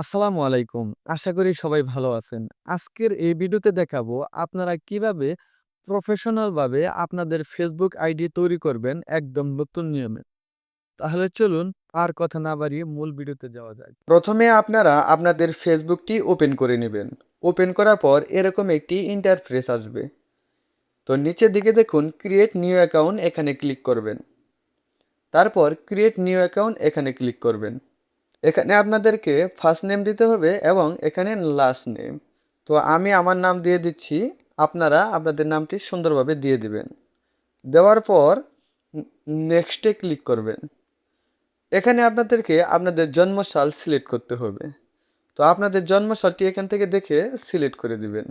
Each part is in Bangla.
আসসালামু আলাইকুম। আশা করি সবাই ভালো আছেন। আজকের এই ভিডিওতে দেখাবো আপনারা কীভাবে প্রফেশনাল ভাবে আপনাদের ফেসবুক আইডি তৈরি করবেন একদম নতুন নিয়মে। তাহলে চলুন আর কথা না বাড়িয়ে মূল ভিডিওতে যাওয়া যাক। প্রথমে আপনারা আপনাদের ফেসবুকটি ওপেন করে নেবেন ওপেন করার পর এরকম একটি ইন্টারফেস আসবে তো নিচের দিকে দেখুন ক্রিয়েট নিউ অ্যাকাউন্ট এখানে ক্লিক করবেন তারপর ক্রিয়েট নিউ অ্যাকাউন্ট এখানে ক্লিক করবেন এখানে আপনাদেরকে ফার্স্ট নেম দিতে হবে এবং এখানে লাস্ট নেম তো আমি আমার নাম দিয়ে দিচ্ছি, আপনারা আপনাদের নামটি সুন্দরভাবে দিয়ে দিবেন। দেওয়ার পর নেক্সটে ক্লিক করবেন। এখানে আপনাদেরকে আপনাদের জন্মসাল সিলেক্ট করতে হবে। তো আপনাদের জন্মসালটি এখান থেকে দেখে সিলেক্ট করে দিবেন।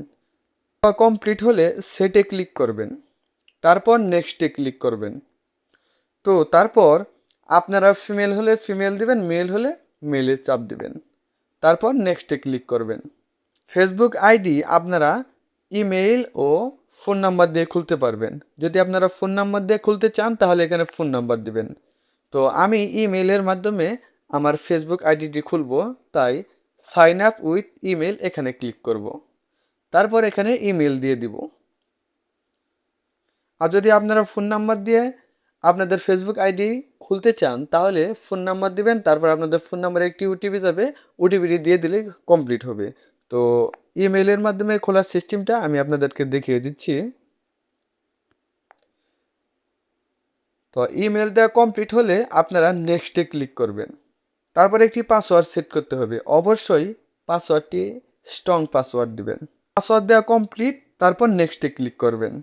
কমপ্লিট হলে সেটে ক্লিক করবেন। তারপর নেক্সটে ক্লিক করবেন। তো তারপর আপনারা ফিমেল হলে ফিমেল দিবেন মেল হলে মেলে চাপ দিবেন। তারপর নেক্সটে ক্লিক করবেন। ফেসবুক আইডি আপনারা ইমেইল ও ফোন নাম্বার দিয়ে খুলতে পারবেন। যদি আপনারা ফোন নাম্বার দিয়ে খুলতে চান, তাহলে এখানে ফোন নাম্বার দিবেন। তো আমি ইমেইলের মাধ্যমে আমার ফেসবুক আইডিটি খুলব, তাই সাইন আপ উইথ ইমেল এখানে ক্লিক করব। তারপর এখানে ইমেল দিয়ে দিব। আর যদি আপনারা ফোন নাম্বার দিয়ে আপনাদের ফেসবুক আইডি খুলতে চান, তাহলে ফোন নাম্বার দিবেন, তারপর আপনাদের ফোন নাম্বারে একটি ওটিপি যাবে ওটিপিটি দিয়ে দিলে কমপ্লিট হবে। তো ইমেলের মাধ্যমে খোলার সিস্টেমটা আমি আপনাদেরকে দেখিয়ে দিচ্ছি। তো ইমেল দেওয়া কমপ্লিট হলে আপনারা নেক্সটে ক্লিক করবেন। তারপর একটি পাসওয়ার্ড সেট করতে হবে। অবশ্যই পাসওয়ার্ডটি স্ট্রং পাসওয়ার্ড দিবেন। পাসওয়ার্ড দেওয়া কমপ্লিট তারপর নেক্সটে ক্লিক করবেন।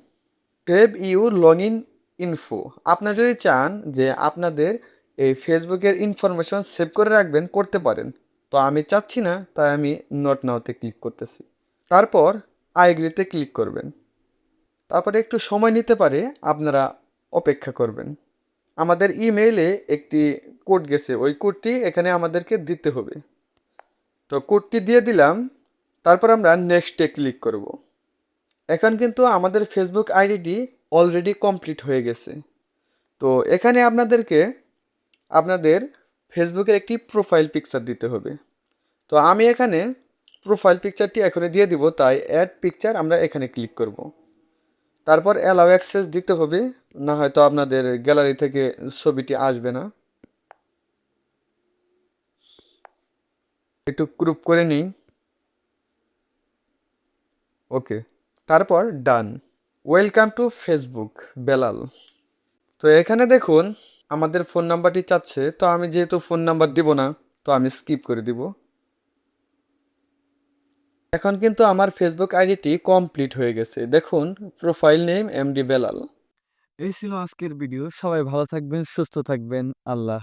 Save you log in info আপনারা যদি চান যে আপনাদের এই ফেসবুকের ইনফরমেশন সেভ করে রাখবেন, করতে পারেন। তো আমি চাচ্ছি না, তাই আমি নট নাওতে ক্লিক করতেছি। তারপর আইগ্রিতে ক্লিক করবেন। তারপরে একটু সময় নিতে পারে, আপনারা অপেক্ষা করবেন। আমাদের ইমেইলে একটি কোড গেছে। ওই কোডটি এখানে আমাদেরকে দিতে হবে। তো কোডটি দিয়ে দিলাম। তারপর আমরা নেক্সটে ক্লিক করব। এখন কিন্তু আমাদের ফেসবুক আইডিটি অলরেডি কমপ্লিট হয়ে গেছে। তো এখানে আপনাদেরকে আপনাদের ফেসবুকের একটি প্রোফাইল পিকচার দিতে হবে। তো আমি এখানে প্রোফাইল পিকচারটি এখানে দিয়ে দিব, তাই অ্যাড পিকচার আমরা এখানে ক্লিক করব। তারপর অ্যালাউ অ্যাক্সেস দিতে হবে, না হয়তো আপনাদের গ্যালারি থেকে ছবিটি আসবে না। একটু গ্রুপ করে নিই। ওকে তারপর done welcome to Facebook Belal তো এখানে দেখুন আমাদের ফোন নাম্বারটি চাচ্ছে। তো আমি যেহেতু ফোন নাম্বার দিব না তো আমি স্কিপ করে দিব। এখন কিন্তু আমার ফেসবুক আইডিটি কমপ্লিট হয়ে গেছে। দেখুন প্রোফাইল নেম এমডি বেলাল এই ছিল আজকের ভিডিও। সবাই ভালো থাকবেন, সুস্থ থাকবেন। আল্লাহ